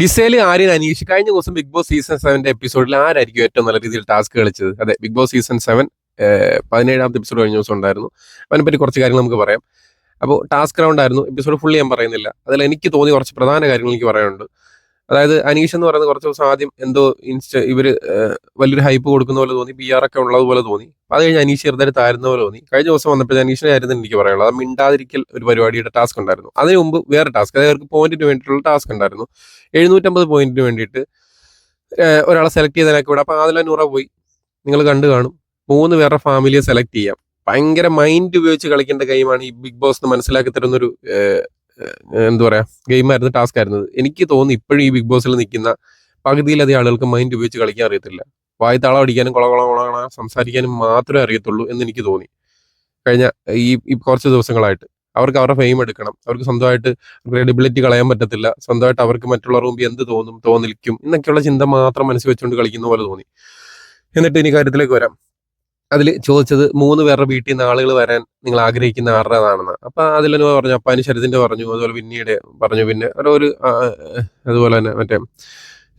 Giselle Aryan Aneesh കഴിഞ്ഞ ദിവസം big Boss season സെവന്റെ എപ്പിസോഡിൽ ആരായിരിക്കും ഏറ്റവും നല്ല രീതിയിൽ ടാസ്ക് കളിച്ചത്? അതെ ബിഗ് ബോസ് സീസൺ സെവൻ പതിനേഴാമത്തെ എപ്പിസോഡ് കഴിഞ്ഞ ദിവസം ഉണ്ടായിരുന്നു. അതിനെപ്പറ്റി കുറച്ച് കാര്യങ്ങൾ നമുക്ക് പറയാം. അപ്പോൾ ടാസ്ക് റൗണ്ട് ആയിരുന്നു. എപ്പിസോഡ് ഫുള്ളി ഞാൻ പറയുന്നില്ല. അതിൽ എനിക്ക് തോന്നിയ കുറച്ച് പ്രധാന കാര്യങ്ങൾ എനിക്ക് പറയാനുണ്ട്. അതായത് അനീഷ് എന്ന് പറയുന്നത് കുറച്ച് ദിവസം ആദ്യം എന്തോ ഇൻസ്റ്റ ഇവർ വലിയൊരു ഹൈപ്പ് കൊടുക്കുന്ന പോലെ തോന്നി പി ആർ ഒക്കെ ഉള്ളതുപോലെ തോന്നി. അത് കഴിഞ്ഞ് അനീഷ് ചെറുതായിട്ട് താരുന്ന പോലെ തോന്നി. കഴിഞ്ഞ ദിവസം വന്നപ്പോൾ അനീഷിനെ ആയിരുന്നു എനിക്ക് പറയാനുള്ളത്. അത് മിണ്ടാതിരിക്കൽ ഒരു പരിപാടിയുടെ ടാസ്ക് ഉണ്ടായിരുന്നു. അതിന് മുമ്പ് വേറെ ടാസ്ക് അതായത് അവർക്ക് പോയിന്റിന് വേണ്ടിയിട്ടുള്ള ടാസ്ക് ഉണ്ടായിരുന്നു. എഴുന്നൂറ്റമ്പത് പോയിന്റിന് വേണ്ടിയിട്ട് ഒരാളെ സെലക്ട് ചെയ്തതിനൊക്കെ ഇവിടെ. അപ്പോൾ ആദില നൂറ പോയി. നിങ്ങൾ കണ്ടു കാണും. മൂന്ന് വേറെ ഫാമിലിയെ സെലക്ട് ചെയ്യാം. ഭയങ്കര മൈൻഡ് ഉപയോഗിച്ച് കളിക്കേണ്ട ഗെയിമാണ് ഈ ബിഗ് ബോസ് എന്ന് മനസ്സിലാക്കി തരുന്നൊരു എന്താ പറയാ ഗെയിമായിരുന്നു ടാസ്ക് ആയിരുന്നത്. എനിക്ക് തോന്നുന്നു ഇപ്പോഴും ഈ ബിഗ് ബോസിൽ നിൽക്കുന്ന പകുതിയിലധികം ആളുകൾക്ക് മൈൻഡ് ഉപയോഗിച്ച് കളിക്കാൻ അറിയത്തില്ല. വായി താളം അടിക്കാനും കൊള കൊള കൊള സംസാരിക്കാനും മാത്രമേ അറിയത്തുള്ളൂ എന്ന് എനിക്ക് തോന്നി. കഴിഞ്ഞ ഈ കുറച്ച് ദിവസങ്ങളായിട്ട്. അവർക്ക് അവരുടെ ഫെയിം എടുക്കണം. അവർക്ക് സ്വന്തമായിട്ട് ക്രെഡിബിലിറ്റി കളയാൻ പറ്റത്തില്ല. സ്വന്തമായിട്ട് അവർക്ക് മറ്റുള്ളവർ മുമ്പ് എന്ത് തോന്നും തോന്നിക്കും എന്നൊക്കെയുള്ള ചിന്ത മാത്രം മനസ്സിൽ വെച്ചുകൊണ്ട് കളിക്കുന്ന പോലെ തോന്നി. എന്നിട്ട് ഇനി കാര്യത്തിലേക്ക് വരാം. അതിൽ ചോദിച്ചത് മൂന്ന് പേരുടെ വീട്ടിൽ നിന്ന് ആളുകൾ വരാൻ നിങ്ങൾ ആഗ്രഹിക്കുന്ന ആരുടേതാണെന്ന് അപ്പൊ അതിലെന്ന് പറഞ്ഞു അപ്പാനി ശരത്തിന്റെ പറഞ്ഞു അതുപോലെ പിന്നീട് പറഞ്ഞു പിന്നെ ഒരു അതുപോലെ തന്നെ മറ്റേ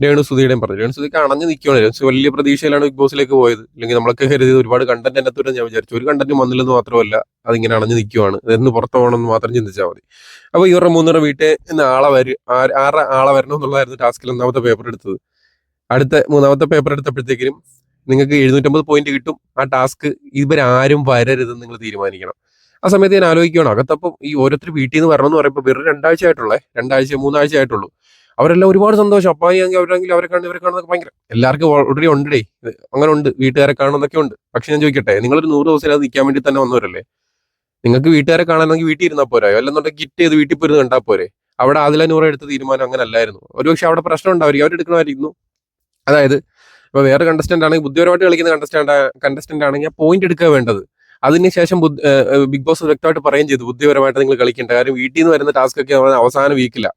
രേണു സുധിയുടെയും പറഞ്ഞു. രേണു സുധിക്ക് അണഞ്ഞു നിൽക്കുകയാണ്. വലിയ പ്രതീക്ഷയിലാണ് ബിഗ് ബോസിലേക്ക് പോയത്. അല്ലെങ്കിൽ നമ്മളൊക്കെ കരുതിയത് ഒരുപാട് കണ്ടന്റ് എന്നെ തുറന്ന് ഞാൻ വിചാരിച്ചു. ഒരു കണ്ടന്റ് വന്നില്ലെന്ന് മാത്രമല്ല അതിങ്ങനെ അണഞ്ഞു നിൽക്കുവാണ് എന്ന് പുറത്തു പോകണമെന്ന് മാത്രം ചിന്തിച്ചാൽ മതി. അപ്പൊ ഇവരുടെ മൂന്നര വീട്ടിൽ നിന്ന് ആളെ വരും ആറ് ആളെ വരണം എന്നുള്ളതായിരുന്നു ടാസ്കിൽ ഒന്നാമത്തെ പേപ്പർ എടുത്തത്. അടുത്ത മൂന്നാമത്തെ പേപ്പർ എടുത്തപ്പോഴത്തേക്കിനും നിങ്ങൾക്ക് എഴുന്നൂറ്റമ്പത് പോയിന്റ് കിട്ടും. ആ ടാസ്ക് ഇവരാരും വരരുതെന്ന് നിങ്ങൾ തീരുമാനിക്കണം. ആ സമയത്ത് ഞാൻ ആലോചിക്കുകയാണ്. അകത്തപ്പം ഈ ഓരോരുത്തർ വീട്ടിൽ നിന്ന് വരണം എന്ന് പറയുമ്പോൾ വെറും രണ്ടാഴ്ച ആയിട്ടുള്ളേ രണ്ടാഴ്ച മൂന്നാഴ്ച ആയിട്ടുള്ളൂ അവരെല്ലാം ഒരുപാട് സന്തോഷം. അപ്പായെങ്കിൽ അവരാണെങ്കിൽ അവരെ കാണുന്ന ഇവരെ കാണുന്നൊക്കെ ഭയങ്കര. എല്ലാവർക്കും ഓൾറെഡി ഉണ്ടേ അങ്ങനെ ഉണ്ട്. വീട്ടുകാരെ കാണുന്നൊക്കെ ഉണ്ട്. പക്ഷെ ഞാൻ ചോദിക്കട്ടെ നിങ്ങളൊരു നൂറ് ദിവസം അത് നിൽക്കാൻ വേണ്ടി തന്നെ വന്നവരല്ലേ? നിങ്ങൾക്ക് വീട്ടുകാരെ കാണണമെങ്കിൽ വീട്ടിൽ ഇരുന്നാൽ പോരായോ അല്ലെന്നുണ്ടെങ്കിൽ കിറ്റ് ചെയ്ത് വീട്ടിൽ പോയിരുന്ന് കണ്ടാൽ പോരെ. അവിടെ അതിലെ നൂറ് എടുത്ത തീരുമാനം അങ്ങനെ അല്ലായിരുന്നു ഒരുപക്ഷെ അവിടെ പ്രശ്നം ഉണ്ടാവും അവരെടുക്കണമായിരുന്നു അതായത് ഇപ്പൊ വേറെ കണ്ടസ്റ്റന്റ് ആണെങ്കിൽ ബുദ്ധിപരമായിട്ട് കളിക്കുന്ന കണ്ടസ്റ്റന്റ് കണ്ടസ്റ്റന്റ് ആണെങ്കിൽ പോയിന്റ് എടുക്കുക വേണ്ടത്. അതിനുശേഷം ബിഗ് ബോസ് വ്യക്തമായിട്ട് പറയുകയും ചെയ്തു ബുദ്ധിപരമായിട്ട് നിങ്ങൾ കളിക്കേണ്ട. കാര്യം വീട്ടിൽ നിന്ന് വരുന്ന ടാസ്ക് ഒക്കെ അവസാന വീക്കില്ല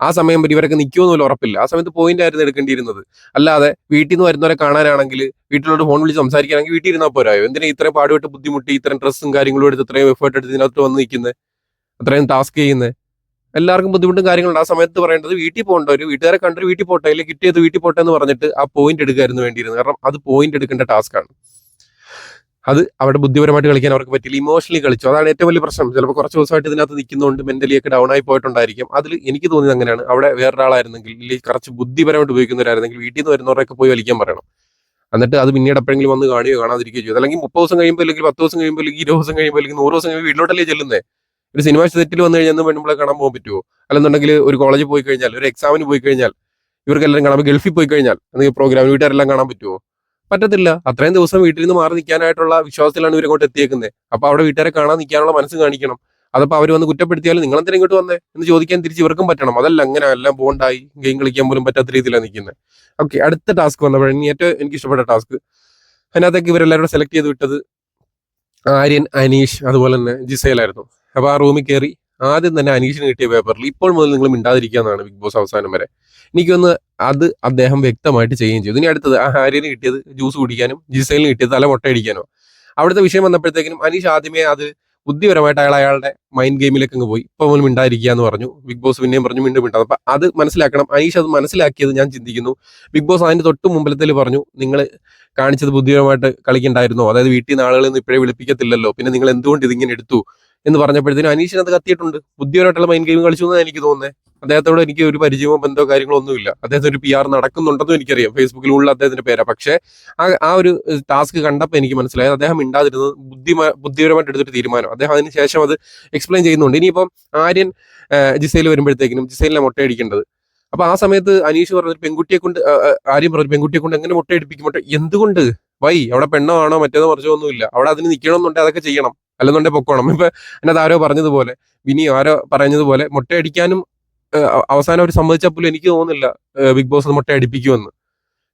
ആ സമയം വരെ ഇവരൊക്കെ നിൽക്കുമെന്ന് പോലും ഉറപ്പില്ല. ആ സമയത്ത് പോയിന്റ് ആയിരുന്നു എടുക്കേണ്ടിയിരുന്നത്. അല്ലാതെ വീട്ടിൽ നിന്ന് വരുന്നവരെ കാണാനാണെങ്കിൽ വീട്ടിലോട്ട് ഫോൺ വിളിച്ച് സംസാരിക്കുകയാണെങ്കിൽ വീട്ടിൽ ഇരുന്നാൽ പോരായോ എന്തിനാ ഇത്രയും പാടുപെട്ട് ബുദ്ധിമുട്ടി ഇത്രയും ഡ്രസ്സും കാര്യങ്ങളും എടുത്ത് ഇത്രയും എഫേർട്ട് എടുത്ത് ഇതിനകത്ത് വന്ന് നിൽക്കുന്നത് അത്രയും ടാസ്ക് ചെയ്യുന്നത് എല്ലാവർക്കും ബുദ്ധിമുട്ടും കാര്യങ്ങളുണ്ട്. ആ സമയത്ത് പറയേണ്ടത് വീട്ടിൽ പോകേണ്ടവർ വീട്ടുകാരെ കണ്ടൊരു വീട്ടിൽ പോട്ടെ അല്ലെങ്കിൽ കിറ്റ് വീട്ടിൽ പോട്ടെ എന്ന് പറഞ്ഞിട്ട് ആ പോയിന്റ് എടുക്കായിരുന്നു വേണ്ടിയിരുന്നത്. കാരണം അത് പോയിന്റ് എടുക്കേണ്ട ടാസ്ക്കാണ് അത് അവിടെ ബുദ്ധിപരമായിട്ട് കളിക്കാൻ അവർക്ക് പറ്റില്ല. ഇമോഷണലി കളിച്ചു. അതാണ് ഏറ്റവും വലിയ പ്രശ്നം. ചിലപ്പോൾ കുറച്ച് ദിവസമായിട്ട് ഇതിനകത്ത് നിൽക്കുന്നതുകൊണ്ട് മെന്റലി ഒക്കെ ഡൗൺ ആയി പോയിട്ടുണ്ടായിരിക്കും അതിൽ എനിക്ക് തോന്നിയത് അങ്ങനെയാണ്. അവിടെ വേറൊരാളായിരുന്നെങ്കിൽ ഇല്ലെങ്കിൽ കുറച്ച് ബുദ്ധിപരമായിട്ട് ഉപയോഗിക്കുന്നവരായിരുന്നെങ്കിൽ വീട്ടിൽ നിന്ന് വരുന്നവരൊക്കെ പോയി വലിക്കാൻ പറയണം. എന്നിട്ട് അത് പിന്നീട് എപ്പോഴെങ്കിലും വന്ന് കാണുകയോ കാണാതിരിക്കുകയോ ചെയ്തു. അല്ലെങ്കിൽ മുപ്പത് ദിവസം കഴിയുമ്പോൾ അല്ലെങ്കിൽ പത്ത് ദിവസം കഴിയുമ്പോൾ അല്ലെങ്കിൽ ഇരുപത് ദിവസം കഴിയുമ്പോൾ അല്ലെങ്കിൽ നൂറ് ദിവസം കഴിയുമ്പോൾ വീട്ടിലോട്ടല്ലേ ചെല്ലുന്നത് ഒരു സിനിമ സെറ്റിൽ വന്നു കഴിഞ്ഞാൽ പെണ്ണുമ്പളെ കാണാൻ പോകാൻ പറ്റുമോ അല്ലെന്നുണ്ടെങ്കിൽ ഒരു കോളേജിൽ പോയി കഴിഞ്ഞാൽ ഒരു എക്സാമിന് പോയി കഴിഞ്ഞാൽ ഇവർക്കെല്ലാം കാണാൻ ഗൾഫിൽ പോയി കഴിഞ്ഞാൽ എന്തെങ്കിലും പ്രോഗ്രാം വീട്ടുകാരെല്ലാം കാണാൻ പറ്റുമോ പറ്റത്തില്ല. അത്രയും ദിവസം വീട്ടിൽ നിന്ന് മാറി നിൽക്കാനായിട്ടുള്ള വിശ്വാസത്തിലാണ് ഇവരങ്ങോട്ട് എത്തിയേക്കുന്നത് അപ്പൊ അവിടെ വീട്ടുകാരെ കാണാൻ നിൽക്കാനുള്ള മനസ്സ് കാണിക്കണം. അതപ്പോൾ അവർ വന്ന് കുറ്റപ്പെടുത്തിയാലും നിങ്ങൾ എന്തിനാ ഇങ്ങോട്ട് വന്നേ എന്ന് ചോദിക്കാൻ തിരിച്ച് ഇവർക്കും പറ്റണം. അതല്ല അങ്ങനെ എല്ലാം ബോണ്ടായി ഗെയിം കളിക്കാൻ പോലും പറ്റാത്ത രീതിയിലാണ് നിൽക്കുന്നത് ഓക്കെ അടുത്ത ടാസ്ക് വന്നപ്പോഴാണ് ഏറ്റവും എനിക്ക് ഇഷ്ടപ്പെട്ട ടാസ്ക്. അതിനകത്തേക്ക് ഇവരെല്ലാവരും സെലക്ട് ചെയ്ത് വിട്ടത് ആര്യൻ അനീഷ് അതുപോലെ തന്നെ ജിസയിലായിരുന്നു അപ്പൊ ആ റൂമിൽ കയറി ആദ്യം തന്നെ അനീഷിന് കിട്ടിയ പേപ്പറിൽ ഇപ്പോൾ മുതൽ നിങ്ങൾ മിണ്ടാതിരിക്കാന്നാണ് ബിഗ് ബോസ് അവസാനം വരെ. എനിക്കൊന്ന് അത് അദ്ദേഹം വ്യക്തമായിട്ട് ചെയ്യുകയും ചെയ്തു. ഇനി അടുത്തത് ആ ഹാരിന് കിട്ടിയത് ജ്യൂസ് കുടിക്കാനും ജിസൈലിന് കിട്ടിയത് തല മുട്ടയടിക്കാനോ അവിടുത്തെ വിഷയം വന്നപ്പോഴത്തേക്കിനും അനീഷ് ആദ്യമേ അത് ബുദ്ധിപരമായിട്ട് അയാൾ അയാളുടെ മൈൻഡ് ഗെയിമിലേക്ക് അങ്ങ് പോയി. ഇപ്പൊ മുതൽ മിണ്ടാതിരിക്കുക എന്ന് പറഞ്ഞു. ബിഗ് ബോസ് പിന്നെയും പറഞ്ഞു വീണ്ടും മിണ്ടാ. അപ്പൊ അത് മനസ്സിലാക്കണം. അനീഷ് അത് മനസ്സിലാക്കിയത് ഞാൻ ചിന്തിക്കുന്നു. ബിഗ് ബോസ് അതിന്റെ തൊട്ട് മുമ്പിലത്തിൽ പറഞ്ഞു നിങ്ങൾ കാണിച്ചത് ബുദ്ധിപരമായിട്ട് കളിക്കണ്ടായിരുന്നോ. അതായത് വീട്ടിൽ നിന്ന് ആളുകളൊന്നും ഇപ്പോഴേ വിളിപ്പിക്കത്തില്ലല്ലോ. പിന്നെ നിങ്ങൾ എന്തുകൊണ്ട് ഇതിങ്ങനെ എടുത്തു? എന്ന് പറഞ്ഞപ്പോഴത്തേനും അനീഷിന് അത് കത്തിയിട്ടുണ്ട്. ബുദ്ധിപരമായിട്ടുള്ള മൈൻഡ് ഗെയിം കളിച്ചു എന്നാണ് എനിക്ക് തോന്നുന്നത് അദ്ദേഹത്തോട് എനിക്ക് ഒരു പരിചയമോ ബന്ധമോ കാര്യങ്ങളോ ഒന്നുമില്ല. അദ്ദേഹത്തിന് ഒരു പി ആർ നടക്കുന്നുണ്ടെന്നും എനിക്കറിയാം. ഫേസ്ബുക്കിലുള്ള അദ്ദേഹത്തിന്റെ പേരാ. പക്ഷേ ആ ആ ഒരു ടാസ്ക് കണ്ടപ്പോൾ എനിക്ക് മനസ്സിലായത് അദ്ദേഹം ഇണ്ടാതിരുന്നത് ബുദ്ധിമാ ബുദ്ധിപരമായിട്ട് എടുത്തിട്ട് തീരുമാനം. അദ്ദേഹം അതിന് ശേഷം അത് എക്സ്പ്ലെയിൻ ചെയ്യുന്നുണ്ട്. ഇനിയിപ്പം ആര്യൻ ജിസയിൽ വരുമ്പോഴത്തേക്കിനും ജിസയിലിനെ മുട്ടയടിക്കേണ്ടത് അപ്പൊ ആ സമയത്ത് അനീഷ് പറഞ്ഞൊരു പെൺകുട്ടിയെ കൊണ്ട് ആര്യം പറഞ്ഞു പെൺകുട്ടിയെ കൊണ്ട് എങ്ങനെ മുട്ടയടിപ്പിക്കും മുട്ട എന്തുകൊണ്ട്? വൈ അവിടെ പെണ്ണോ ആണോ മറ്റേതോ മറിച്ചോ ഒന്നുമില്ല അവിടെ അതിന് നിൽക്കണമെന്നുണ്ടെങ്കിൽ അതൊക്കെ ചെയ്യണം. അല്ലെന്നുണ്ടെങ്കിൽ പൊക്കോണം. ഇപ്പൊ എന്നത് ആരോ പറഞ്ഞതുപോലെ വിനി ആരോ പറഞ്ഞതുപോലെ മുട്ടയടിക്കാനും അവസാനം അവർ സമ്മതിച്ചാൽ പോലും എനിക്ക് തോന്നുന്നില്ല ബിഗ് ബോസ് മുട്ടയടിപ്പിക്കുമെന്ന്.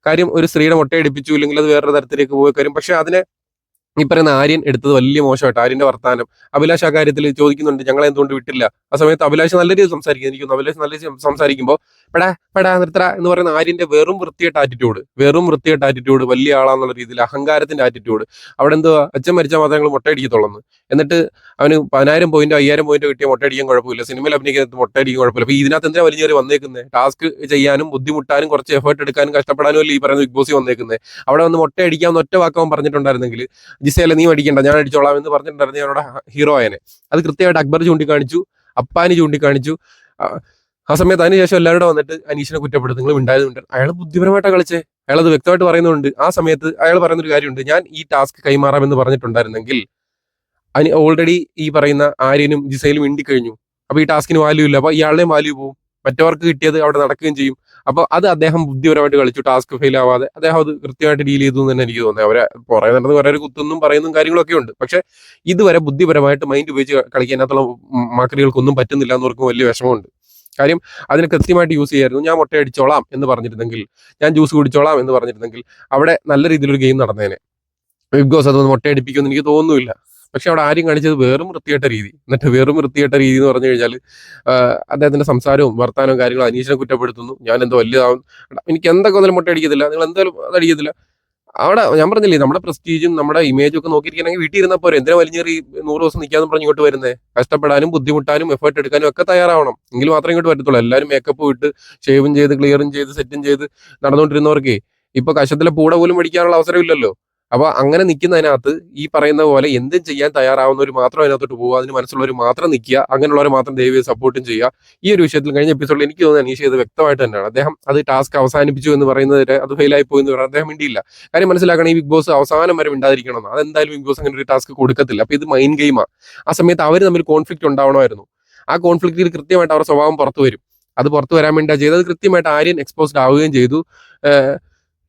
കാര്യം ഒരു സ്ത്രീയുടെ മുട്ടയടിപ്പിച്ചു ഇല്ലെങ്കിൽ അത് വേറൊരു തരത്തിലേക്ക് പോയി കാര്യം. പക്ഷെ അതിനെ ഈ പറയുന്ന ആര്യൻ എടുത്തത് വലിയ മോശമായിട്ട് ആര്യന്റെ വർത്താനം. അഭിലാഷ് ആ കാര്യത്തിൽ ചോദിക്കുന്നുണ്ട് ഞങ്ങളെ എന്തുകൊണ്ട് വിട്ടില്ല? ആ സമയത്ത് അഭിലാഷ് നല്ല രീതിയിൽ സംസാരിക്കുന്നു. അഭിലാഷ് നല്ല രീതിയിൽ സംസാരിക്കുമ്പോൾ പെടാ പെടാ നിർത്തട എന്ന് പറയുന്ന ആര്യന്റെ വെറും വൃത്തിയായിട്ട് ആറ്റിറ്റ്യൂഡ് വെറും വൃത്തിയായിട്ട് ആറ്റിറ്റ്യൂഡ് വലിയ ആളാന്നുള്ള രീതിയിൽ അഹങ്കാരത്തിന്റെ ആറ്റിറ്റ്യൂഡ് അവിടെ എന്തോ അച്ഛൻ മരിച്ച മാത്രമേ ഞങ്ങൾ എന്നിട്ട് അവന് പതിനായിരം പോയിന്റ് അയ്യായിരം പോയിന്റ് കിട്ടിയ മുട്ടയടിക്കാൻ കുഴപ്പമില്ല. സിനിമയിൽ അഭിനയിക്കുന്നത് മുട്ടയടിക്കാൻ കുഴപ്പമില്ല. അപ്പൊ ഇതിനകത്ത് എന്തിനാ വലിയ വന്നേക്കുന്നത് ടാസ്ക് ചെയ്യാനും ബുദ്ധിമുട്ടാനും കുറച്ച് എഫേർട്ട് എടുക്കാനും കഷ്ടപ്പെടാനും അല്ലേ ഈ പറയുന്ന ബിഗ് ബോസ് വന്നേക്കുന്നത് അവിടെ വന്ന് മുട്ട അടിക്കാമെന്ന് ഒറ്റ വാക്കവൻ പറഞ്ഞിട്ടുണ്ടായിരുന്നെങ്കിൽ ജിസേല നീ അടിക്കണ്ട ഞാൻ അടിച്ചോളാം എന്ന് പറഞ്ഞിട്ടുണ്ടായിരുന്നു അവരുടെ ഹീറോ ആയനെ. അത് കൃത്യമായിട്ട് അക്ബർ ചൂണ്ടിക്കാണിച്ചു അപ്പാനി ചൂണ്ടിക്കാണിച്ചു. ആ, സമയത്ത് അതിനുശേഷം എല്ലാവരും വന്നിട്ട് അനീഷിനെ കുറ്റപ്പെടുത്തും. നിങ്ങൾ ഉണ്ടായതുകൊണ്ട് അയാൾ ബുദ്ധിപരമായിട്ടാണ് കളിച്ചേ. അയാൾ അത് വ്യക്തമായിട്ട് പറയുന്നുണ്ട്. ആ സമയത്ത് അയാൾ പറയുന്ന ഒരു കാര്യമുണ്ട്. ഞാൻ ഈ ടാസ്ക് കൈമാറാമെന്ന് പറഞ്ഞിട്ടുണ്ടായിരുന്നെങ്കിൽ അനി ഓൾറെഡി ഈ പറയുന്ന ആര്യനും ജിസയിലും ഇണ്ടി കഴിഞ്ഞു. അപ്പൊ ഈ ടാസ്കിന് വാല്യൂ ഇല്ല. അപ്പൊ ഇയാളുടെയും വാല്യൂ പോകും മറ്റവർക്ക് കിട്ടിയത് അവിടെ നടക്കുകയും ചെയ്യും. അപ്പൊ അത് അദ്ദേഹം ബുദ്ധിപരമായിട്ട് കളിച്ചു. ടാസ്ക് ഫെയിൽ ആവാതെ അദ്ദേഹം അത് കൃത്യമായിട്ട് ഡീൽ ചെയ്തു എന്ന് തന്നെ എനിക്ക് തോന്നുന്നത് അവരെ പുറകെ നടന്ന് കുറെ കുത്തുന്നും പറയുന്നതും കാര്യങ്ങളൊക്കെ ഉണ്ട്. പക്ഷെ ഇതുവരെ ബുദ്ധിപരമായിട്ട് മൈൻഡ് ഉപയോഗിച്ച് കളിക്കാനുള്ള മാക്രികൾക്കൊന്നും പറ്റുന്നില്ല എന്നവർക്കും വലിയ വിഷമമുണ്ട്. കാര്യം അതിനെ കൃത്യമായിട്ട് യൂസ് ചെയ്യായിരുന്നു. ഞാൻ മുട്ട അടിച്ചോളാം എന്ന് പറഞ്ഞിരുന്നെങ്കിൽ ഞാൻ ജ്യൂസ് കുടിച്ചോളാം എന്ന് പറഞ്ഞിരുന്നെങ്കിൽ അവിടെ നല്ല രീതിയിലൊരു ഗെയിം നടന്നേനെ. ബിഗ് ബോസ് അതൊന്ന് മുട്ട അടിപ്പിക്കുമെന്ന് എനിക്ക് തോന്നുന്നില്ല. പക്ഷെ അവിടെ ആരും കാണിച്ചത് വെറും വൃത്തികെട്ട രീതി. എന്നിട്ട് വെറും വൃത്തികെട്ട രീതി എന്ന് പറഞ്ഞു കഴിഞ്ഞാൽ അദ്ദേഹത്തിന്റെ സംസാരവും വർത്താനവും കാര്യങ്ങളും അനീഷിനെ കുറ്റപ്പെടുത്തുന്നു. ഞാൻ എന്തോ വലിയതാവും എനിക്ക് എന്തൊക്കെ ഒന്നും മുട്ട അടിക്കത്തില്ല. നിങ്ങൾ എന്തായാലും അത് അടിക്കത്തില്ല. അവിടെ ഞാൻ പറഞ്ഞില്ലേ നമ്മുടെ പ്രസ്റ്റീജും നമ്മുടെ ഇമേജും ഒക്കെ നോക്കിയിരിക്കണമെങ്കിൽ വീട്ടിൽ ഇരുന്നാൽ പോരെ. എന്തിനാ വലിഞ്ഞേറി നൂറ് ദിവസം നിൽക്കാന്ന് പറഞ്ഞ് ഇങ്ങോട്ട് വരുന്നത് കഷ്ടപ്പെടാനും ബുദ്ധിമുട്ടാനും എഫേർട്ട് എടുക്കാനും ഒക്കെ തയ്യാറാവണം. എങ്കിൽ മാത്രമേ ഇങ്ങോട്ട് വരത്തുള്ളൂ എല്ലാവരും മേക്കപ്പ് ഇട്ട് ഷേവും ചെയ്ത് ക്ലിയറും ചെയ്ത് സെറ്റും ചെയ്ത് നടന്നുകൊണ്ടിരുന്നവർക്കേ ഇപ്പൊ കശത്തിലെ പൂട പോലും മേടിക്കാനുള്ള അവസരമില്ലല്ലോ അപ്പൊ അങ്ങനെ നിൽക്കുന്നതിനകത്ത് ഈ പറയുന്ന പോലെ എന്തും ചെയ്യാൻ തയ്യാറാവുന്നവർ മാത്രം അതിനകത്തോട്ട് പോകുക അതിന് മനസ്സുള്ളവർ മാത്രം നിൽക്കുക അങ്ങനെയുള്ളവർ മാത്രം ദൈവം സപ്പോർട്ടും ചെയ്യുക. ഈ ഒരു വിഷയത്തിൽ കഴിഞ്ഞ എപ്പിസോഡിൽ എനിക്ക് തോന്നുന്നത് അനീഷ് ചെയ്ത് വ്യക്തമായിട്ട് തന്നെയാണ്. അദ്ദേഹം അത് ടാസ്ക് അവസാനിപ്പിച്ചു എന്ന് പറയുന്നത് അത് ഫെയിലായി പോയി എന്ന് പറയുന്നത് അദ്ദേഹം മിണ്ടിയില്ല. കാര്യം മനസ്സിലാക്കണം ഈ ബിഗ് ബോസ് അവസാനം വരെ മിണ്ടാതിരിക്കണം. അതെന്തായാലും ബിഗ് ബോസ് അങ്ങനെ ഒരു ടാസ്ക് കൊടുക്കത്തില്ല. അപ്പൊ ഇത് മൈൻഡ് ഗെയിമാണ് ആ. സമയത്ത് അവർ തമ്മിൽ കോൺഫ്ലിക്റ്റ് ഉണ്ടാവണമായിരുന്നു. ആ കോൺഫ്ലിക്റ്റിൽ കൃത്യമായിട്ട് അവരുടെ സ്വഭാവം പുറത്തു വരും. അത് പുറത്തു വരാൻ വേണ്ടി ചെയ്തത്. കൃത്യമായിട്ട് ആര്യൻ എക്സ്പോസ്ഡ് ആവുകയും ചെയ്തു.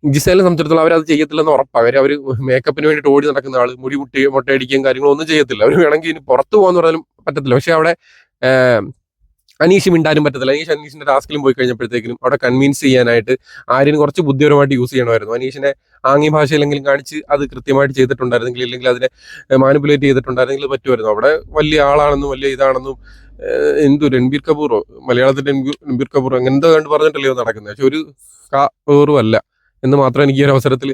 ജിസേലിനെ സംബന്ധിച്ചിടത്തോളം അവരത് ചെയ്യത്തില്ലെന്ന് ഉറപ്പാണ്. അവർ അവർ മേക്കപ്പിന് വേണ്ടിയിട്ട് ഓടി നടക്കുന്ന ആൾ മുടി മുട്ടി മുട്ടയടിക്കുകയും കാര്യങ്ങളൊന്നും ചെയ്യത്തില്ല. അവർ വേണമെങ്കിൽ ഇനി പുറത്തു പോകാന്ന് പറഞ്ഞാലും പറ്റത്തില്ല. പക്ഷെ അവിടെ അനീഷ് മിണ്ടാനും പറ്റത്തില്ല. അനീഷ് അനീഷിന്റെ ടാസ്കിലും പോയി കഴിഞ്ഞപ്പോഴത്തേക്കും അവിടെ കൺവിൻസ് ചെയ്യാനായിട്ട് ആര്യന് കുറച്ച് ബുദ്ധിപരമായിട്ട് യൂസ് ചെയ്യണമായിരുന്നു. അനീഷിനെ ആംഗ്യ ഭാഷയിലെങ്കിലും കാണിച്ച് അത് കൃത്യമായിട്ട് ചെയ്തിട്ടുണ്ടായിരുന്നെങ്കിൽ ഇല്ലെങ്കിൽ അതിനെ മാനിപ്പുലേറ്റ് ചെയ്തിട്ടുണ്ടായിരുന്നെങ്കിൽ പറ്റുമായിരുന്നു. അവിടെ വലിയ ആളാണെന്നും വലിയ ഇതാണെന്നും എന്തു രൺബീർ കപൂറോ? മലയാളത്തിൽ രൺബീർ കപൂർ അങ്ങനത്തെ കണ്ട് പറഞ്ഞിട്ടല്ലേ നടക്കുന്നത്. പക്ഷെ ഒരു കപൂറും അല്ല എന്ന് മാത്രം എനിക്ക് ഈ ഒരു അവസരത്തിൽ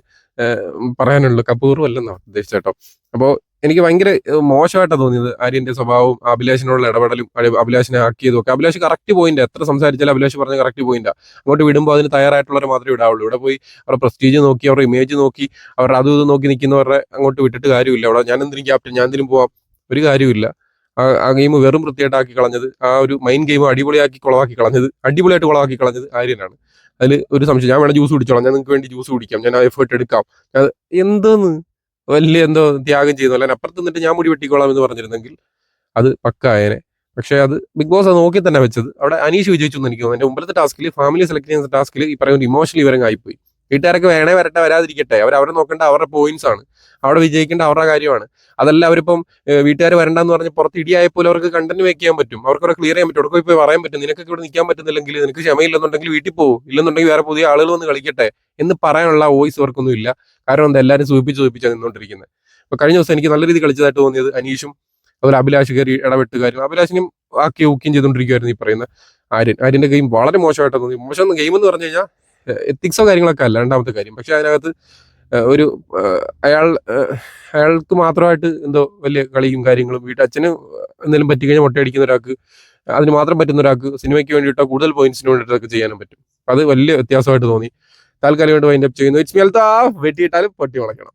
പറയാനുള്ളൂ. കപൂറും അല്ലെന്നാണ് ഉദ്ദേശിച്ചേട്ടോ അപ്പോൾ എനിക്ക് ഭയങ്കര മോശമായിട്ടാണ് തോന്നിയത് ആര്യന്റെ സ്വഭാവവും അഭിലാഷിനോടുള്ള ഇടപെടലും അഭിലാഷിനെ ആക്കിയതും ഒക്കെ. അഭിലാഷ് കറക്റ്റ് പോയിന്റ് എത്ര സംസാരിച്ചാലും അഭിലാഷ് പറഞ്ഞ കറക്റ്റ് പോയിന്റാ അങ്ങോട്ട് വിടുമ്പോൾ അതിന് തയ്യാറായിട്ടുള്ളവരെ മാത്രമേ വിടാവുള്ളൂ ഇവിടെ പോയി അവരുടെ പ്രസ്റ്റീജ് നോക്കി അവരുടെ ഇമേജ് നോക്കി അവരുടെ അതും ഇത് നോക്കി നിൽക്കുന്നവരുടെ അങ്ങോട്ട് വിട്ടിട്ട് കാര്യമില്ല. അവിടെ ഞാൻ എന്തിനും ക്യാപ്റ്റൻ ഞാൻ എന്തിനും പോവാം. ഒരു കാര്യമില്ല ആ- ഗെയിം വെറും വൃത്തിയായിട്ടാക്കി കളഞ്ഞത് ആ ഒരു മൈൻ ഗെയിം അടിപൊളിയാക്കി കുളവാക്കി കളഞ്ഞത് അടിപൊളിയായിട്ട് കുളവാക്കി കളഞ്ഞത് ആര്യനാണ്. അതിൽ ഒരു സംശയം ഞാൻ വേണം ജ്യൂസ് കുടിച്ചോളാം ഞാൻ നിങ്ങൾക്ക് വേണ്ടി ജ്യൂസ് കുടിക്കാം ഞാൻ എഫേർട്ട് എടുക്കാം. എന്തോന്ന്? വലിയ എന്തോ ത്യാഗം ചെയ്യുന്നു അല്ലാതെ അപ്പുറത്ത് നിന്നിട്ട് ഞാൻ മുടി വെട്ടിക്കോളാം എന്ന് പറഞ്ഞിരുന്നെങ്കിൽ അത് പക്ക ആയനെ. പക്ഷേ അത് ബിഗ് ബോസ് അത് നോക്കി തന്നെ വെച്ചത്. അവിടെ അനീഷ് വിജയിച്ചു എന്ന് എനിക്ക് തോന്നുന്നു. എന്റെ മുമ്പത്തെ ടാസ്കിൽ ഫാമിലി സെലക്ട് ചെയ്യുന്ന ടാസ്കിൽ ഈ പറയുന്ന ഇമോഷണലി ഇവരങ്ങ് ആയിപ്പോയി വീട്ടുകാരൊക്കെ വേണേ വരട്ടെ വരാതിരിക്കട്ടെ. അവർ അവരെ നോക്കേണ്ട അവരുടെ പോയിന്റ്സ് ആണ്. അവിടെ വിജയിക്കേണ്ട അവരുടെ കാര്യമാണ്. അതല്ല അവരിപ്പം വീട്ടുകാർ വരണ്ടെന്ന് പറഞ്ഞ് പുറത്ത് ഇടിയായ പോലും അവർക്ക് കണ്ടന്റ് മേക്ക് ചെയ്യാൻ പറ്റും. അവർക്ക് ക്ലിയർ ചെയ്യാൻ പറ്റും. അവിടെ പോയി പറയാൻ പറ്റും. നിനക്ക് ഇവിടെ നിൽക്കാൻ പറ്റുന്നില്ലെങ്കിൽ നിനക്ക് ക്ഷമയില്ലെന്നുണ്ടെങ്കിൽ വീട്ടിൽ പോകും ഇല്ലെന്നുണ്ടെങ്കിൽ വേറെ പുതിയ ആളുകൾ വന്ന് കളിക്കട്ടെ എന്ന് പറയാനുള്ള വോയിസ് അവർക്കൊന്നും ഇല്ല. കാരണം എന്താ? എല്ലാവരും സൂചിപ്പിച്ച് സൂചിപ്പിച്ചാണ് നിന്നുകൊണ്ടിരിക്കുന്നത്. അപ്പൊ കഴിഞ്ഞ ദിവസം എനിക്ക് നല്ല രീതിയിൽ കളിച്ചതായിട്ട് തോന്നിയത് അനീഷും അതുപോലെ അഭിലാഷ് കയറി ഇടപെട്ടുകാരും അഭിലാഷിനും ആക്കി ഊക്കിയും ചെയ്തുകൊണ്ടിരിക്കുവായിരുന്നു ഈ പറയുന്ന ആര്യൻ. ആര്യന്റെ ഗെയിം വളരെ മോശമായിട്ടാണ് തോന്നി മോശം ഗെയിം എന്ന് പറഞ്ഞു കഴിഞ്ഞാൽ എത്തിക്സോ കാര്യങ്ങളൊക്കെ അല്ല രണ്ടാമത്തെ കാര്യം. പക്ഷെ അതിനകത്ത് ഒരു അയാൾ അയാൾക്ക് മാത്രമായിട്ട് എന്തോ വലിയ കളിയും കാര്യങ്ങളും വീട്ടിൽ അച്ഛന് എന്തെങ്കിലും പറ്റിക്കഴിഞ്ഞാൽ മുട്ടയടിക്കുന്ന ഒരാൾക്ക് അതിന് മാത്രം പറ്റുന്ന ഒരാൾക്ക് സിനിമയ്ക്ക് വേണ്ടിയിട്ടോ കൂടുതൽ പോയിന്റ്സിന് വേണ്ടിയിട്ടൊക്കെ ചെയ്യാനും പറ്റും. അത് വലിയ വ്യത്യാസമായിട്ട് തോന്നി. താൽക്കാലികമായിട്ട് വൈൻഡപ്പ് ചെയ്യുന്നു. ഇറ്റ്സ് വെട്ടിയിട്ടാലും പൊട്ടി വളയ്ക്കണം